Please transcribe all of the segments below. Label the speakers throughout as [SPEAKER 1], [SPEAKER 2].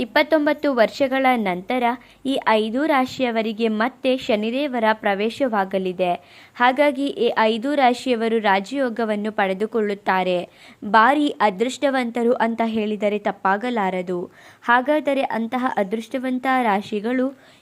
[SPEAKER 1] ಇಪ್ಪತ್ತೊಂಬತ್ತು ವರ್ಷಗಳ ನಂತರ ಈ ಐದು ರಾಶಿಯವರಿಗೆ ಮತ್ತೆ ಶನಿದೇವರ ಪ್ರವೇಶವಾಗಲಿದೆ. ಹಾಗಾಗಿ ಈ ಐದು ರಾಶಿಯವರು ರಾಜಯೋಗವನ್ನು ಪಡೆದುಕೊಳ್ಳುತ್ತಾರೆ. ಭಾರಿ ಅದೃಷ್ಟವಂತರು ಅಂತ ಹೇಳಿದರೆ ತಪ್ಪಾಗಲಾರದು. ಹಾಗಾದರೆ ಅಂತಹ ಅದೃಷ್ಟವಂತ ರಾಶಿಗಳು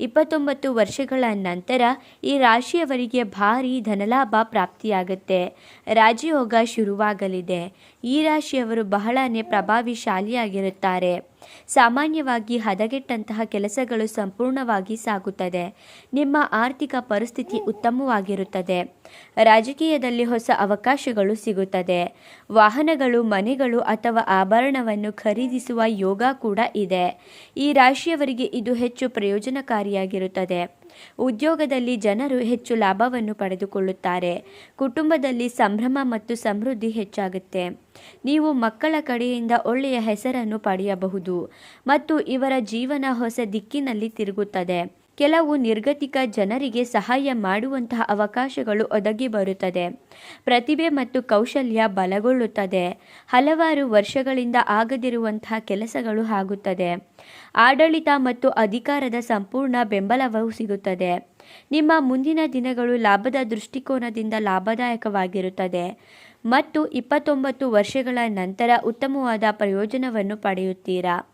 [SPEAKER 1] ಇಪ್ಪತ್ತೊಂಬತ್ತು ವರ್ಷಗಳ ನಂತರ ಈ ರಾಶಿಯವರಿಗೆ ಭಾರಿ ಧನಲಾಭ ಪ್ರಾಪ್ತಿಯಾಗುತ್ತೆ. ರಾಜಯೋಗ ಶುರುವಾಗಲಿದೆ. ಈ ರಾಶಿಯವರು ಬಹಳನೇ ಪ್ರಭಾವಿಶಾಲಿಯಾಗಿರುತ್ತಾರೆ. ಸಾಮಾನ್ಯವಾಗಿ ಹದಗೆಟ್ಟಂತಹ ಕೆಲಸಗಳು ಸಂಪೂರ್ಣವಾಗಿ ಸಾಗುತ್ತದೆ. ನಿಮ್ಮ ಆರ್ಥಿಕ ಪರಿಸ್ಥಿತಿ ಉತ್ತಮವಾಗಿರುತ್ತದೆ. ರಾಜಕೀಯದಲ್ಲಿ ಹೊಸ ಅವಕಾಶಗಳು ಸಿಗುತ್ತದೆ. ವಾಹನಗಳು, ಮನೆಗಳು ಅಥವಾ ಆಭರಣವನ್ನು ಖರೀದಿಸುವ ಯೋಗ ಕೂಡ ಇದೆ. ಈ ರಾಶಿಯವರಿಗೆ ಇದು ಹೆಚ್ಚು ಪ್ರಯೋಜನಕಾರಿಯಾಗಿರುತ್ತದೆ. ಉದ್ಯೋಗದಲ್ಲಿ ಜನರು ಹೆಚ್ಚು ಲಾಭವನ್ನು ಪಡೆದುಕೊಳ್ಳುತ್ತಾರೆ. ಕುಟುಂಬದಲ್ಲಿ ಸಂಭ್ರಮ ಮತ್ತು ಸಮೃದ್ಧಿ ಹೆಚ್ಚಾಗುತ್ತೆ. ನೀವು ಮಕ್ಕಳ ಕಡೆಯಿಂದ ಒಳ್ಳೆಯ ಹೆಸರನ್ನು ಪಡೆಯಬಹುದು ಮತ್ತು ಇವರ ಜೀವನ ಹೊಸ ದಿಕ್ಕಿನಲ್ಲಿ ತಿರುಗುತ್ತದೆ. ಕೆಲವು ನಿರ್ಗತಿಕ ಜನರಿಗೆ ಸಹಾಯ ಮಾಡುವಂತಹ ಅವಕಾಶಗಳು ಒದಗಿ ಬರುತ್ತದೆ. ಪ್ರತಿಭೆ ಮತ್ತು ಕೌಶಲ್ಯ ಬಲಗೊಳ್ಳುತ್ತದೆ. ಹಲವಾರು ವರ್ಷಗಳಿಂದ ಆಗದಿರುವಂತಹ ಕೆಲಸಗಳು ಆಗುತ್ತದೆ. ಆಡಳಿತ ಮತ್ತು ಅಧಿಕಾರದ ಸಂಪೂರ್ಣ ಬೆಂಬಲವೂ ಸಿಗುತ್ತದೆ. ನಿಮ್ಮ ಮುಂದಿನ ದಿನಗಳು ಲಾಭದ ದೃಷ್ಟಿಕೋನದಿಂದ ಲಾಭದಾಯಕವಾಗಿರುತ್ತದೆ ಮತ್ತು ಇಪ್ಪತ್ತೊಂಬತ್ತು ವರ್ಷಗಳ ನಂತರ ಉತ್ತಮವಾದ ಪ್ರಯೋಜನವನ್ನು ಪಡೆಯುತ್ತೀರಾ?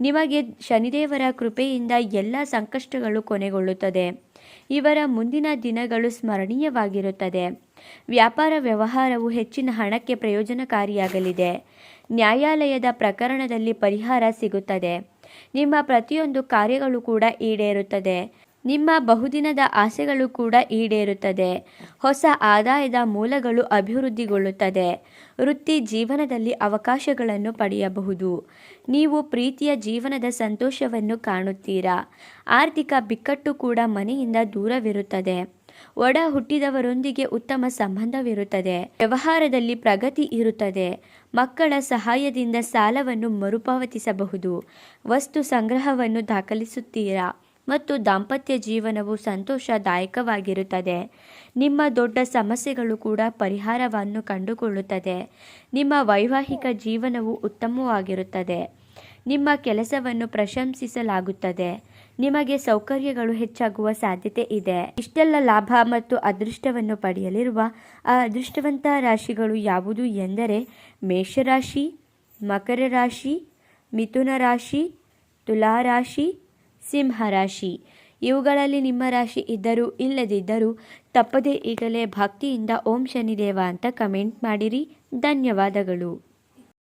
[SPEAKER 1] ನಿಮಗೆ ಶನಿದೇವರ ಕೃಪೆಯಿಂದ ಎಲ್ಲ ಸಂಕಷ್ಟಗಳು ಕೊನೆಗೊಳ್ಳುತ್ತದೆ. ಇವರ ಮುಂದಿನ ದಿನಗಳು ಸ್ಮರಣೀಯವಾಗಿರುತ್ತದೆ. ವ್ಯಾಪಾರ ವ್ಯವಹಾರವು ಹೆಚ್ಚಿನ ಹಣಕ್ಕೆ ಪ್ರಯೋಜನಕಾರಿಯಾಗಲಿದೆ. ನ್ಯಾಯಾಲಯದ ಪ್ರಕರಣದಲ್ಲಿ ಪರಿಹಾರ ಸಿಗುತ್ತದೆ. ನಿಮ್ಮ ಪ್ರತಿಯೊಂದು ಕಾರ್ಯಗಳು ಕೂಡ ಈಡೇರುತ್ತದೆ. ನಿಮ್ಮ ಬಹುದಿನದ ಆಸೆಗಳು ಕೂಡ ಈಡೇರುತ್ತದೆ. ಹೊಸ ಆದಾಯದ ಮೂಲಗಳು ಅಭಿವೃದ್ಧಿಗೊಳ್ಳುತ್ತದೆ. ವೃತ್ತಿ ಜೀವನದಲ್ಲಿ ಅವಕಾಶಗಳನ್ನು ಪಡೆಯಬಹುದು. ನೀವು ಪ್ರೀತಿಯ ಜೀವನದ ಸಂತೋಷವನ್ನು ಕಾಣುತ್ತೀರಾ. ಆರ್ಥಿಕ ಬಿಕ್ಕಟ್ಟು ಕೂಡ ಮನೆಯಿಂದ ದೂರವಿರುತ್ತದೆ. ಒಡ ಹುಟ್ಟಿದವರೊಂದಿಗೆ ಉತ್ತಮ ಸಂಬಂಧವಿರುತ್ತದೆ. ವ್ಯವಹಾರದಲ್ಲಿ ಪ್ರಗತಿ ಇರುತ್ತದೆ. ಮಕ್ಕಳ ಸಹಾಯದಿಂದ ಸಾಲವನ್ನು ಮರುಪಾವತಿಸಬಹುದು. ವಸ್ತು ಸಂಗ್ರಹವನ್ನು ದಾಖಲಿಸುತ್ತೀರಾ. ಮತ್ತು ದಾಂಪತ್ಯ ಜೀವನವು ಸಂತೋಷದಾಯಕವಾಗಿರುತ್ತದೆ. ನಿಮ್ಮ ದೊಡ್ಡ ಸಮಸ್ಯೆಗಳು ಕೂಡ ಪರಿಹಾರವನ್ನು ಕಂಡುಕೊಳ್ಳುತ್ತದೆ. ನಿಮ್ಮ ವೈವಾಹಿಕ ಜೀವನವು ಉತ್ತಮವಾಗಿರುತ್ತದೆ. ನಿಮ್ಮ ಕೆಲಸವನ್ನು ಪ್ರಶಂಸಿಸಲಾಗುತ್ತದೆ. ನಿಮಗೆ ಸೌಕರ್ಯಗಳು ಹೆಚ್ಚಾಗುವ ಸಾಧ್ಯತೆ ಇದೆ. ಇಷ್ಟೆಲ್ಲ ಲಾಭ ಮತ್ತು ಅದೃಷ್ಟವನ್ನು ಪಡೆಯಲಿರುವ ಆ ಅದೃಷ್ಟವಂತ ರಾಶಿಗಳು ಯಾವುದು ಎಂದರೆ ಮೇಷರಾಶಿ, ಮಕರ ರಾಶಿ, ಮಿಥುನ ರಾಶಿ, ತುಲಾ ರಾಶಿ ಸಿಂಹರಾಶಿ ಇವುಗಳಲ್ಲಿ ನಿಮ್ಮ ರಾಶಿ ಇದ್ದರೂ ಇಲ್ಲದಿದ್ದರೂ ತಪ್ಪದೇ ಈಗಲೇ ಭಕ್ತಿಯಿಂದ ಓಂ ಶನಿದೇವ ಅಂತ ಕಮೆಂಟ್ ಮಾಡಿರಿ. ಧನ್ಯವಾದಗಳು.